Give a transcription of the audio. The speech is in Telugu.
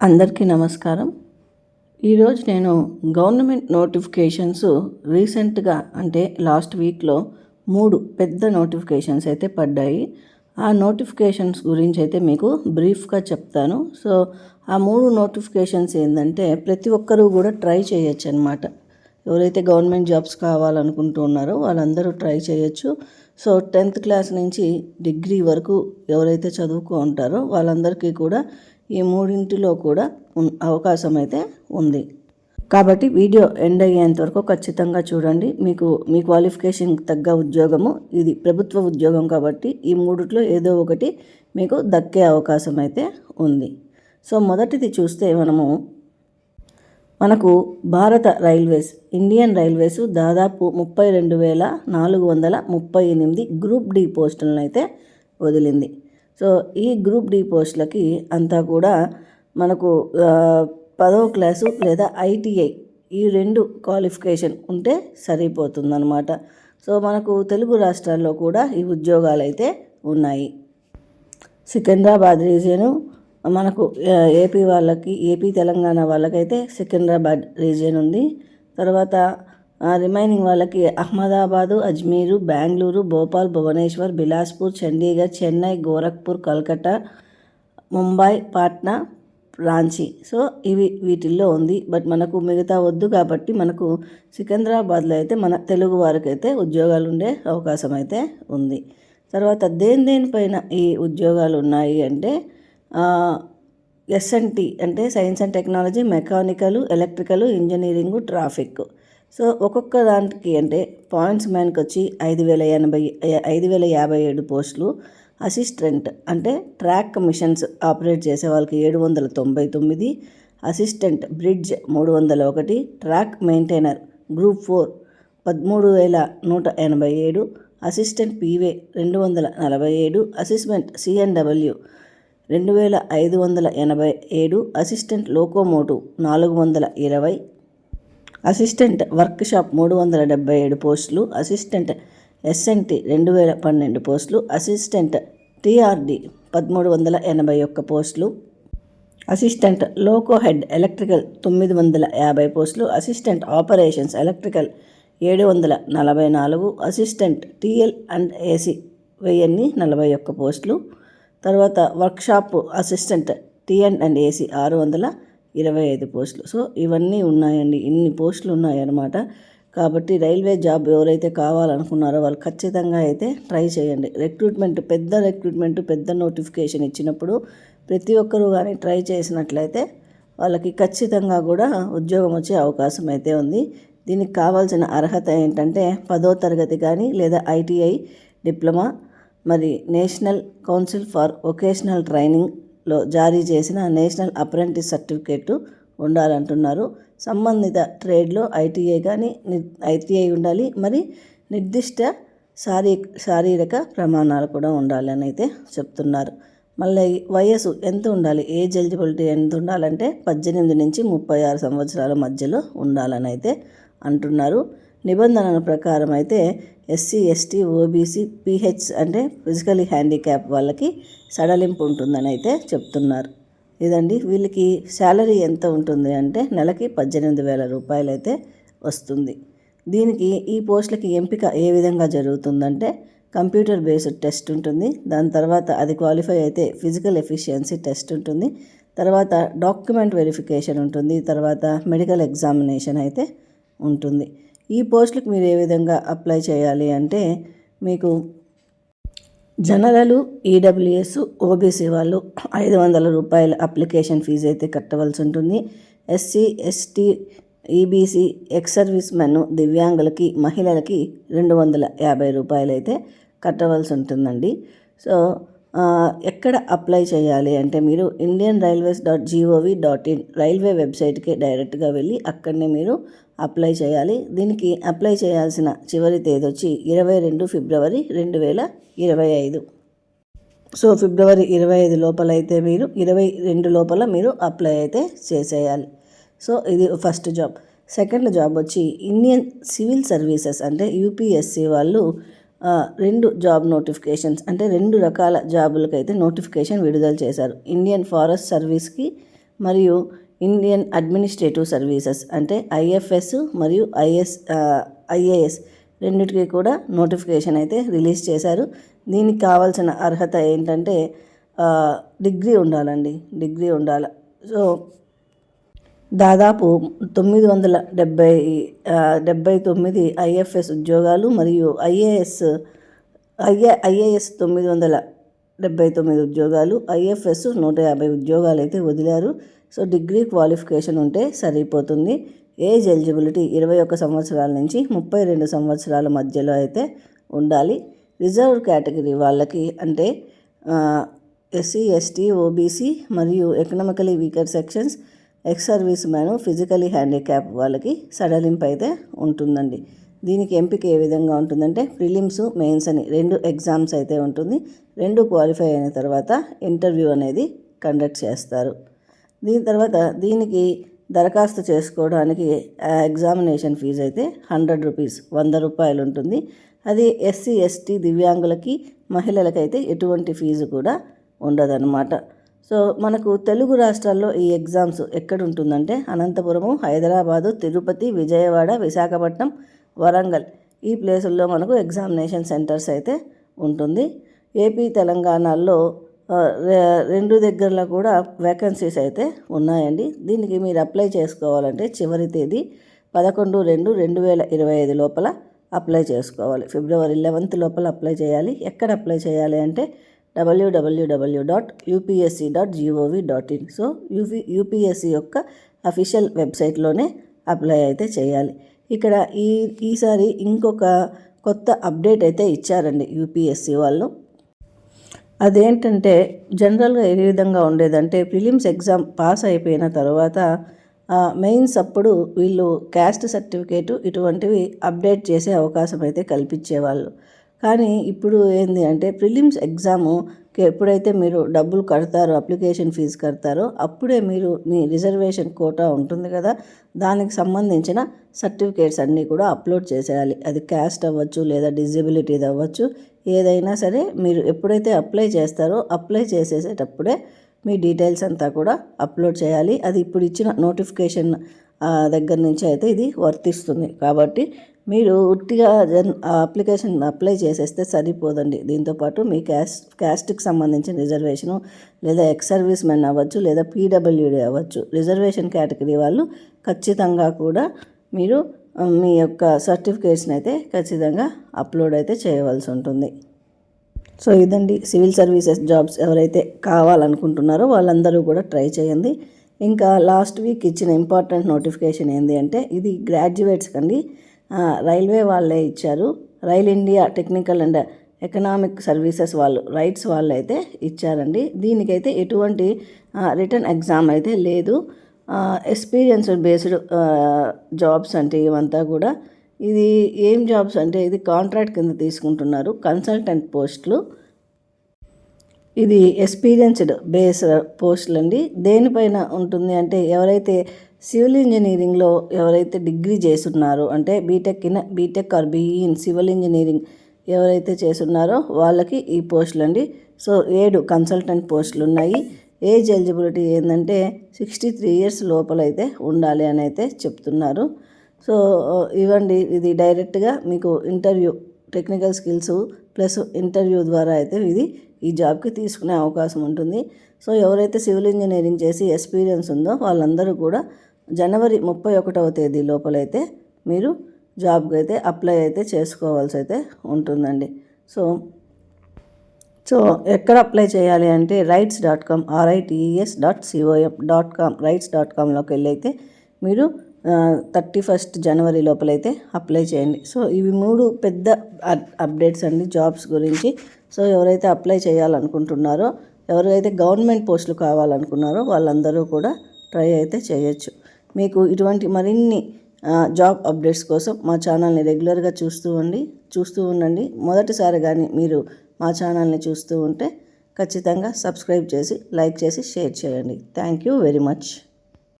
అందరికీ నమస్కారం. ఈరోజు నేను గవర్నమెంట్ నోటిఫికేషన్స్ రీసెంట్గా అంటే లాస్ట్ వీక్లో మూడు పెద్ద నోటిఫికేషన్స్ అయితే పడ్డాయి. ఆ నోటిఫికేషన్స్ గురించి అయితే మీకు బ్రీఫ్గా చెప్తాను. సో ఆ మూడు నోటిఫికేషన్స్ ఏంటంటే ప్రతి ఒక్కరూ కూడా ట్రై చేయొచ్చు అనమాట ఎవరైతే గవర్నమెంట్ జాబ్స్ కావాలనుకుంటూ ఉన్నారో వాళ్ళందరూ ట్రై చేయొచ్చు. సో టెన్త్ క్లాస్ నుంచి డిగ్రీ వరకు ఎవరైతే చదువుకో ఉంటారో వాళ్ళందరికీ కూడా ఈ మూడింటిలో కూడా అవకాశం అయితే ఉంది. కాబట్టి వీడియో ఎండ్ అయ్యేంత వరకు ఖచ్చితంగా చూడండి. మీకు మీ క్వాలిఫికేషన్ తగ్గ ఉద్యోగము. ఇది ప్రభుత్వ ఉద్యోగం కాబట్టి ఈ మూడిట్లో ఏదో ఒకటి మీకు దక్కే అవకాశం అయితే ఉంది. సో మొదటిది చూస్తే మనము మనకు భారత రైల్వేస్ ఇండియన్ రైల్వేస్ దాదాపు ముప్పై రెండు వేల నాలుగు వందల ముప్పై ఎనిమిది గ్రూప్ డి పోస్టులను అయితే వదిలింది. సో ఈ గ్రూప్ డి పోస్టులకి అంతా కూడా మనకు పదవ క్లాసు లేదా ఐటీఐ ఈ రెండు క్వాలిఫికేషన్ ఉంటే సరిపోతుందన్నమాట. సో మనకు తెలుగు రాష్ట్రాల్లో కూడా ఈ ఉద్యోగాలు అయితే ఉన్నాయి. సికింద్రాబాద్ రీజియను మనకు ఏపీ వాళ్ళకి ఏపీ తెలంగాణ వాళ్ళకైతే సికింద్రాబాద్ రీజియన్ ఉంది. తర్వాత రిమైనింగ్ వాళ్ళకి అహ్మదాబాదు అజ్మీరు బెంగళూరు భోపాల్ భువనేశ్వర్ బిలాస్పూర్ చండీగఢ్ చెన్నై గోరఖ్పూర్ కల్కట్టా ముంబై పాట్నా రాంచీ. సో ఇవి వీటిల్లో ఉంది. బట్ మనకు మిగతా వద్దు కాబట్టి మనకు సికింద్రాబాద్లో అయితే మన తెలుగు వారికి అయితే ఉద్యోగాలు ఉండే అవకాశం అయితే ఉంది. తర్వాత దేని దేనిపైన ఈ ఉద్యోగాలు ఉన్నాయి అంటే ఎస్ఎన్టీ అంటే science and technology mechanical electrical engineering traffic so ఒక్కొక్క దానికి అంటే పాయింట్స్ మ్యాన్కి వచ్చి ఐదు వేల ఎనభై ఐదు వేల యాభై ఏడు పోస్టులు. అసిస్టెంట్ అంటే ట్రాక్ మిషన్స్ ఆపరేట్ చేసే వాళ్ళకి ఏడు వందల తొంభై తొమ్మిది అసిస్టెంట్ బ్రిడ్జ్ మూడు వందల ఒకటి ట్రాక్ మెయింటైనర్ గ్రూప్ ఫోర్ పదమూడు వేల నూట ఎనభై ఏడు అసిస్టెంట్ పీవే రెండు వందల నలభై ఏడు అసిస్టెంట్ సిఎన్డబ్ల్యూ రెండు వేల ఐదు వందల ఎనభై ఏడు అసిస్టెంట్ లోకోమోటివ్ నాలుగు వందల ఇరవై అసిస్టెంట్ వర్క్షాప్ మూడు వందల డెబ్బై ఏడు పోస్టులు అసిస్టెంట్ ఎస్ఎన్టి రెండు వేల పన్నెండు పోస్టులు అసిస్టెంట్ టీఆర్డి పదమూడు వందల ఎనభై ఒక్క పోస్టులు అసిస్టెంట్ లోకో హెడ్ ఎలక్ట్రికల్ తొమ్మిది వందల యాభై పోస్టులు అసిస్టెంట్ ఆపరేషన్స్ ఎలక్ట్రికల్ ఏడు వందల నలభై నాలుగు అసిస్టెంట్ టీఎల్ అండ్ ఏసీ వెయ్యిన్ని నలభై ఒక్క పోస్టులు తర్వాత workshop assistant TN and AC ఆరు వందల ఇరవై ఐదు పోస్టులు. సో ఇవన్నీ ఉన్నాయండి. ఇన్ని పోస్టులు ఉన్నాయన్నమాట. కాబట్టి రైల్వే జాబ్ ఎవరైతే కావాలనుకున్నారో వాళ్ళు ఖచ్చితంగా అయితే ట్రై చేయండి. రిక్రూట్మెంట్ పెద్ద రిక్రూట్మెంట్ పెద్ద నోటిఫికేషన్ ఇచ్చినప్పుడు ప్రతి ఒక్కరూ కానీ ట్రై చేసినట్లయితే వాళ్ళకి ఖచ్చితంగా కూడా ఉద్యోగం వచ్చే అవకాశం అయితే ఉంది. దీనికి కావాల్సిన అర్హత ఏంటంటే పదో తరగతి కానీ లేదా ఐటీఐ డిప్లొమా మరి national council for vocational training లో జారీ చేసిన నేషనల్ అప్రెంటిస్ సర్టిఫికేటు ఉండాలంటున్నారు. సంబంధిత ట్రేడ్లో ఐటీఐ కానీ ఐటీఐ ఉండాలి మరి నిర్దిష్ట శారీ శారీరక ప్రమాణాలు కూడా ఉండాలని అయితే చెప్తున్నారు. మళ్ళీ వయసు ఎంత ఉండాలి? ఏజ్ ఎలిజిబిలిటీ ఎంత ఉండాలంటే పద్దెనిమిది నుంచి ముప్పై ఆరు సంవత్సరాల మధ్యలో ఉండాలని అయితే అంటున్నారు. నిబంధనల ప్రకారం అయితే ఎస్సీ ఎస్టీ ఓబీసీ పీహెచ్ అంటే ఫిజికలీ హ్యాండిక్యాప్ వాళ్ళకి సడలింపు ఉంటుందని అయితే చెప్తున్నారు. ఇదండి. వీళ్ళకి శాలరీ ఎంత ఉంటుంది అంటే నెలకి పద్దెనిమిది వేల రూపాయలు అయితే వస్తుంది. దీనికి ఈ పోస్టులకి ఎంపిక ఏ విధంగా జరుగుతుందంటే కంప్యూటర్ బేస్డ్ టెస్ట్ ఉంటుంది. దాని తర్వాత అది క్వాలిఫై అయితే ఫిజికల్ ఎఫిషియన్సీ టెస్ట్ ఉంటుంది. తర్వాత డాక్యుమెంట్ వెరిఫికేషన్ ఉంటుంది. తర్వాత మెడికల్ ఎగ్జామినేషన్ అయితే ఉంటుంది. ఈ పోస్టులకు మీరు ఏ విధంగా అప్లై చేయాలి అంటే మీకు జనరల్ ఈడబ్ల్యూఎస్ ఓబీసీ వాళ్ళు ఐదు వందల రూపాయల అప్లికేషన్ ఫీజు అయితే కట్టవలసి ఉంటుంది. SC ST EBC ex service men దివ్యాంగులకి మహిళలకి రెండు వందల యాభై రూపాయలు అయితే కట్టవలసి ఉంటుందండి. సో ఎక్కడ అప్లై చేయాలి అంటే మీరు Indian railways dot GOV dot in railway వెబ్సైట్కి డైరెక్ట్గా వెళ్ళి అక్కడనే మీరు అప్లై చేయాలి. దీనికి అప్లై చేయాల్సిన చివరి తేదీ వచ్చి ఇరవై రెండు ఫిబ్రవరి రెండు వేల ఇరవై ఐదు. సో ఫిబ్రవరి ఇరవై ఐదు లోపల అయితే మీరు ఇరవై రెండు లోపల మీరు అప్లై అయితే చేసేయాలి. సో ఇది ఫస్ట్ జాబ్. సెకండ్ జాబ్ వచ్చి ఇండియన్ సివిల్ సర్వీసెస్ అంటే యూపీఎస్సి వాళ్ళు రెండు జాబ్ నోటిఫికేషన్స్ అంటే రెండు రకాల జాబులకైతే నోటిఫికేషన్ విడుదల చేశారు. ఇండియన్ ఫారెస్ట్ సర్వీస్కి మరియు ఇండియన్ అడ్మినిస్ట్రేటివ్ సర్వీసెస్ అంటే ఐఎఫ్ఎస్ మరియు ఐఎస్ ఐఏఎస్ రెండిటికి కూడా నోటిఫికేషన్ అయితే రిలీజ్ చేశారు. దీనికి కావాల్సిన అర్హత ఏంటంటే డిగ్రీ ఉండాలండి డిగ్రీ ఉండాలి. సో దాదాపు తొమ్మిది వందల డెబ్బై డెబ్బై తొమ్మిది ఐఎఫ్ఎస్ ఉద్యోగాలు మరియు ఐఏఎస్ ఐఏ ఐఏఎస్ తొమ్మిది వందల డెబ్బై తొమ్మిది ఉద్యోగాలు ఐఎఫ్ఎస్ నూట యాభై ఉద్యోగాలు అయితే వదిలారు. సో డిగ్రీ క్వాలిఫికేషన్ ఉంటే సరిపోతుంది. ఏజ్ ఎలిజిబిలిటీ ఇరవై ఒక్క సంవత్సరాల నుంచి ముప్పై రెండు సంవత్సరాల మధ్యలో అయితే ఉండాలి. రిజర్వ్ కేటగిరీ వాళ్ళకి అంటే ఎస్సీ ఎస్టీ ఓబీసీ మరియు economically weaker sections ex service man physically handicap వాళ్ళకి సడలింపు అయితే ఉంటుందండి. దీనికి ఎంపిక ఏ విధంగా ఉంటుందంటే ప్రిలిమ్స్ మెయిన్స్ అని రెండు ఎగ్జామ్స్ అయితే ఉంటుంది. రెండు క్వాలిఫై అయిన తర్వాత ఇంటర్వ్యూ అనేది కండక్ట్ చేస్తారు. దీని తర్వాత దీనికి దరఖాస్తు చేసుకోవడానికి ఎగ్జామినేషన్ ఫీజు అయితే హండ్రెడ్ రూపీస్ వంద రూపాయలు ఉంటుంది. అది ఎస్సీ ఎస్టీ దివ్యాంగులకి మహిళలకైతే ఎటువంటి ఫీజు కూడా ఉండదన్నమాట. సో మనకు తెలుగు రాష్ట్రాల్లో ఈ ఎగ్జామ్స్ ఎక్కడ ఉంటుందంటే అనంతపురము హైదరాబాదు తిరుపతి విజయవాడ విశాఖపట్నం వరంగల్ ఈ ప్లేసుల్లో మనకు ఎగ్జామినేషన్ సెంటర్స్ అయితే ఉంటుంది. ఏపీ తెలంగాణలో రెండు దగ్గరలో కూడా వేకెన్సీస్ అయితే ఉన్నాయండి. దీనికి మీరు అప్లై చేసుకోవాలంటే చివరి తేదీ పదకొండు రెండు రెండు వేల ఇరవై ఐదు లోపల అప్లై చేసుకోవాలి. ఫిబ్రవరి లెవెన్త్ లోపల అప్లై చేయాలి. ఎక్కడ అప్లై చేయాలి అంటే WWW dot UPSC dot GOV dot in so UP UPSC యొక్క అఫీషియల్ వెబ్సైట్లోనే అప్లై అయితే చేయాలి. ఇక్కడ ఈ ఈసారి ఇంకొక కొత్త అప్డేట్ అయితే ఇచ్చారండి యూపీఎస్సీ వాళ్ళు. అదేంటంటే జనరల్గా ఏ విధంగా ఉండేదంటే ప్రిలిమ్స్ ఎగ్జామ్ పాస్ అయిపోయిన తర్వాత మెయిన్స్ అప్పుడు వీళ్ళు క్యాస్ట్ సర్టిఫికేటు ఇటువంటివి అప్డేట్ చేసే అవకాశం అయితే కల్పించేవాళ్ళు. కానీ ఇప్పుడు ఏంది అంటే ప్రిలిమ్స్ ఎగ్జాము ఎప్పుడైతే మీరు డబ్బులు కడతారో అప్లికేషన్ ఫీజు కడతారో అప్పుడే మీరు మీ రిజర్వేషన్ కోటా ఉంటుంది కదా దానికి సంబంధించిన సర్టిఫికేట్స్ అన్నీ కూడా అప్లోడ్ చేసేయాలి. అది క్యాస్ట్ అవ్వచ్చు లేదా డిజబిలిటీది అవ్వచ్చు ఏదైనా సరే మీరు ఎప్పుడైతే అప్లై చేస్తారో అప్లై చేసేసేటప్పుడే మీ డీటెయిల్స్ అంతా కూడా అప్లోడ్ చేయాలి. అది ఇప్పుడు ఇచ్చిన నోటిఫికేషన్ దగ్గర నుంచి అయితే ఇది వర్తిస్తుంది. కాబట్టి మీరు ఉట్టిగా జన్ అప్లికేషన్ అప్లై చేసేస్తే సరిపోదండి. దీంతోపాటు మీ క్యాస్ట్ క్యాస్ట్కి సంబంధించిన రిజర్వేషను లేదా ఎక్స్ సర్వీస్ మెన్ అవ్వచ్చు లేదా పీడబ్ల్యూడీ అవ్వచ్చు. రిజర్వేషన్ కేటగిరీ వాళ్ళు ఖచ్చితంగా కూడా మీరు మీ యొక్క సర్టిఫికేట్స్ని అయితే ఖచ్చితంగా అప్లోడ్ అయితే చేయవలసి ఉంటుంది. సో ఇదండి సివిల్ సర్వీసెస్ జాబ్స్ ఎవరైతే కావాలనుకుంటున్నారో వాళ్ళందరూ కూడా ట్రై చేయండి. ఇంకా లాస్ట్ వీక్ ఇచ్చిన ఇంపార్టెంట్ నోటిఫికేషన్ ఏంటి అంటే ఇది గ్రాడ్యుయేట్స్ అండి రైల్వే వాళ్ళే ఇచ్చారు. Rail India technical and economic services వాళ్ళు రైట్స్ వాళ్ళు అయితే ఇచ్చారండి. దీనికైతే ఎటువంటి రిటర్న్ ఎగ్జామ్ అయితే లేదు. ఎక్స్పీరియన్స్ బేస్డ్ జాబ్స్ అంటే ఇవంతా కూడా ఇది ఏం జాబ్స్ అంటే ఇది కాంట్రాక్ట్ కింద తీసుకుంటున్నారు కన్సల్టెంట్ పోస్టులు ఇది ఎక్స్పీరియన్స్డ్ బేస్ పోస్టులు అండి. దేనిపైన ఉంటుంది అంటే ఎవరైతే సివిల్ ఇంజనీరింగ్లో ఎవరైతే డిగ్రీ చేస్తున్నారో అంటే BTech in BTech or BE in civil engineering ఎవరైతే చేస్తున్నారో వాళ్ళకి ఈ పోస్టులు అండి. సో ఏడు కన్సల్టెంట్ పోస్టులు ఉన్నాయి. ఏజ్ ఎలిజిబిలిటీ ఏంటంటే సిక్స్టీ త్రీ ఇయర్స్ లోపలైతే ఉండాలి అని అయితే చెప్తున్నారు. సో ఇవ్వండి ఇది డైరెక్ట్గా మీకు interview technical skills plus interview ద్వారా అయితే ఇది ఈ జాబ్కి తీసుకునే అవకాశం ఉంటుంది. సో ఎవరైతే సివిల్ ఇంజనీరింగ్ చేసి ఎక్స్పీరియన్స్ ఉందో వాళ్ళందరూ కూడా జనవరి ముప్పై ఒకటవ తేదీ లోపలైతే మీరు జాబ్కి అయితే అప్లై అయితే చేసుకోవాల్సి అయితే ఉంటుందండి. సో సో ఎక్కడ అప్లై చేయాలి అంటే RITES dot com RITES dot COM dot com RITES dot కామ్లోకి వెళ్ళి అయితే మీరు థర్టీ ఫస్ట్ జనవరి లోపలైతే అప్లై చేయండి. సో ఇవి మూడు పెద్ద అప్- అప్డేట్స్ అండి జాబ్స్ గురించి. సో ఎవరైతే అప్లై చేయాలనుకుంటున్నారో ఎవరైతే గవర్నమెంట్ పోస్టులు కావాలనుకున్నారో వాళ్ళందరూ కూడా ట్రై అయితే చేయొచ్చు. మీకు ఇటువంటి మరిన్ని జాబ్ అప్డేట్స్ కోసం మా ఛానల్ని రెగ్యులర్గా చూస్తూ ఉండి చూస్తూ ఉండండి. మొదటిసారి కానీ మీరు మా ఛానల్ని చూస్తూ ఉంటే ఖచ్చితంగా సబ్స్క్రైబ్ చేసి లైక్ చేసి షేర్ చేయండి. Thank you very much.